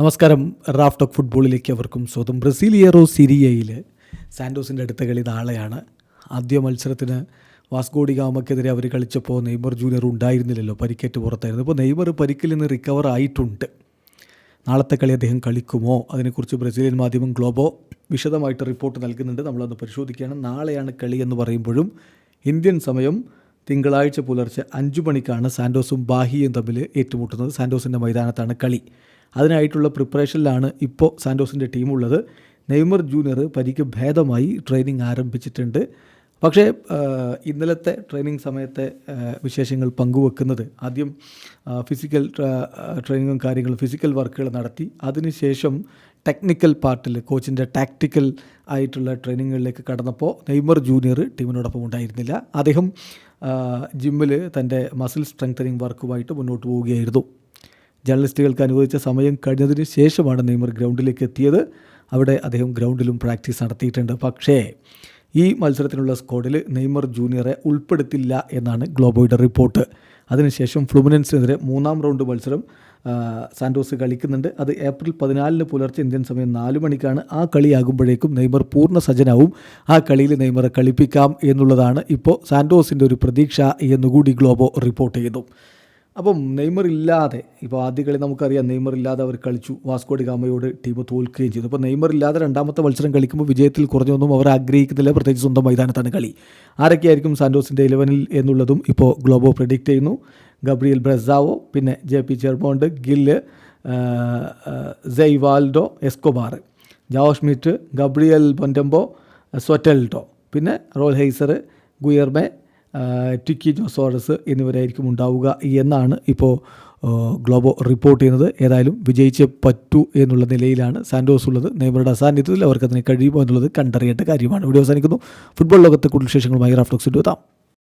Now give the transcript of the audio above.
നമസ്കാരം. Raf talk ഫുട്ബോളിലേക്ക് അവർക്കും സ്വന്തം ബ്രസീലിയറോ സിരിയയിൽ സാൻഡോസിന്റെ അടുത്ത കളി നാളെയാണ്. ആദ്യ മത്സരത്തിന് വാസ്കോഡി ഗാമക്കെതിരെ അവർ കളിച്ചപ്പോൾ നെയ്മർ ജൂനിയർ ഉണ്ടായിരുന്നില്ലല്ലോ പരിക്കേറ്റ് പുറത്തായിരുന്നു. ഇപ്പോൾ നെയ്മർ പരിക്കിൽ നിന്ന് റിക്കവർ ആയിട്ടുണ്ട്. നാളത്തെ കളി അദ്ദേഹം കളിക്കുമോ? അതിനെക്കുറിച്ച് ബ്രസീലിയൻ മാധ്യമം ഗ്ലോബോ വിശദമായിട്ട് റിപ്പോർട്ട് നൽകുന്നുണ്ട്. നമ്മളത് പരിശോധിക്കുകയാണ്. നാളെയാണ് കളി എന്ന് പറയുമ്പോഴും ഇന്ത്യൻ സമയം തിങ്കളാഴ്ച പുലർച്ചെ അഞ്ചു മണിക്കാണ് സാൻഡോസും ബാഹിയും തമ്മിൽ ഏറ്റുമുട്ടുന്നത്. സാൻഡോസിന്റെ മൈതാനത്താണ് കളി. അതിനായിട്ടുള്ള പ്രിപ്പറേഷനിലാണ് ഇപ്പോൾ സാൻഡോസിന്റെ ടീമുള്ളത് നെയ്മർ ജൂനിയർ പരിക്ക് ഭേദമായി ട്രെയിനിങ് ആരംഭിച്ചിട്ടുണ്ട്. പക്ഷേ ഇന്നലത്തെ ട്രെയിനിങ് സമയത്തെ വിശേഷങ്ങൾ പങ്കുവെക്കുന്നത് ആദ്യം ഫിസിക്കൽ ട്ര- ട്രെയിനിങ്ങും കാര്യങ്ങളും ഫിസിക്കൽ വർക്കുകൾ നടത്തി. അതിനുശേഷം ടെക്നിക്കൽ പാർട്ടിൽ കോച്ചിന്റെ ടാക്ടിക്കൽ ആയിട്ടുള്ള ട്രെയിനിങ്ങുകളിലേക്ക് കടന്നപ്പോൾ നെയ്മർ ജൂനിയർ ടീമിനോടൊപ്പം ഉണ്ടായിരുന്നില്ല. അദ്ദേഹം ജിമ്മിൽ തന്റെ മസിൽ സ്ട്രെങ്തനിങ് വർക്കുമായിട്ട് മുന്നോട്ട് പോവുകയായിരുന്നു. ജേർണലിസ്റ്റുകൾക്ക് അനുവദിച്ച സമയം കഴിഞ്ഞതിന് ശേഷമാണ് നെയ്മർ ഗ്രൗണ്ടിലേക്ക് എത്തിയത്. അവിടെ അദ്ദേഹം ഗ്രൗണ്ടിലും പ്രാക്ടീസ് നടത്തിയിട്ടുണ്ട്. പക്ഷേ ഈ മത്സരത്തിനുള്ള സ്ക്വാഡിൽ നെയ്മർ ജൂനിയറെ ഉൾപ്പെടുത്തില്ല എന്നാണ് ഗ്ലോബോയുടെ റിപ്പോർട്ട്. അതിനുശേഷം ഫ്ലുമിനൻസിനെതിരെ മൂന്നാം റൗണ്ട് മത്സരം സാൻഡോസ് കളിക്കുന്നുണ്ട്. അത് ഏപ്രിൽ പതിനാലിന് പുലർച്ചെ ഇന്ത്യൻ സമയം നാല് മണിക്കാണ്. ആ കളിയാകുമ്പോഴേക്കും നെയ്മർ പൂർണ സജ്ജനാവും. ആ കളിയിൽ നെയ്മറെ കളിപ്പിക്കാം എന്നുള്ളതാണ് ഇപ്പോൾ സാൻഡോസിന്റെ ഒരു പ്രതീക്ഷ എന്നുകൂടി ഗ്ലോബോ റിപ്പോർട്ട് ചെയ്യുന്നു. അപ്പം നെയ്മർ ഇല്ലാതെ ഇപ്പോൾ ആദ്യ കളി നമുക്കറിയാം നെയ്മർ ഇല്ലാതെ അവർ കളിച്ചു. വാസ്കോഡി ഗാമയോട് ടീം തോൽക്കുകയും ചെയ്തു. അപ്പോൾ നെയ്മർ ഇല്ലാതെ രണ്ടാമത്തെ മത്സരം കളിക്കുമ്പോൾ വിജയത്തിൽ കുറഞ്ഞൊന്നും അവർ ആഗ്രഹിക്കുന്നില്ല. പ്രത്യേകിച്ച് സ്വന്തം മൈതാനത്താണ് കളി. ആരൊക്കെയായിരിക്കും സാൻഡോസിന്റെ ഇലവനിൽ എന്നുള്ളതും ഇപ്പോൾ ഗ്ലോബോ പ്രഡിക്റ്റ് ചെയ്യുന്നു. ഗബ്രിയൽ ബ്രസാവോ പിന്നെ J P Chermont Gil Ze Ivaldo Escobar. Joao Schmidt Gabriel പൊന്റംബോ Soteldo പിന്നെ റോൾ ഹെയ്സർ ഗുയർമെ ആ, ടിക്കി ജോസോറസ് എന്നിവരായിരിക്കും ഉണ്ടാവുക എന്നാണ് ഇപ്പോൾ ഗ്ലോബോ റിപ്പോർട്ട് ചെയ്യുന്നത്. ഏതായാലും വിജയിച്ചേ പറ്റൂ എന്നുള്ള നിലയിലാണ് സാൻഡോസ് ഉള്ളത്. നെയ്മറുടെ അസാന്നിധ്യത്തിൽ അവർക്ക് അതിനെ കഴിയുമോ എന്നുള്ളത് കണ്ടറിയേണ്ട കാര്യമാണ്. വീഡിയോ അവസാനിക്കുന്നു. ഫുട്ബോൾ ലോകത്തെ കൂടുതൽ വിശേഷങ്ങളുമായി റാഫ്ലോക്സിന്റെ എത്താം.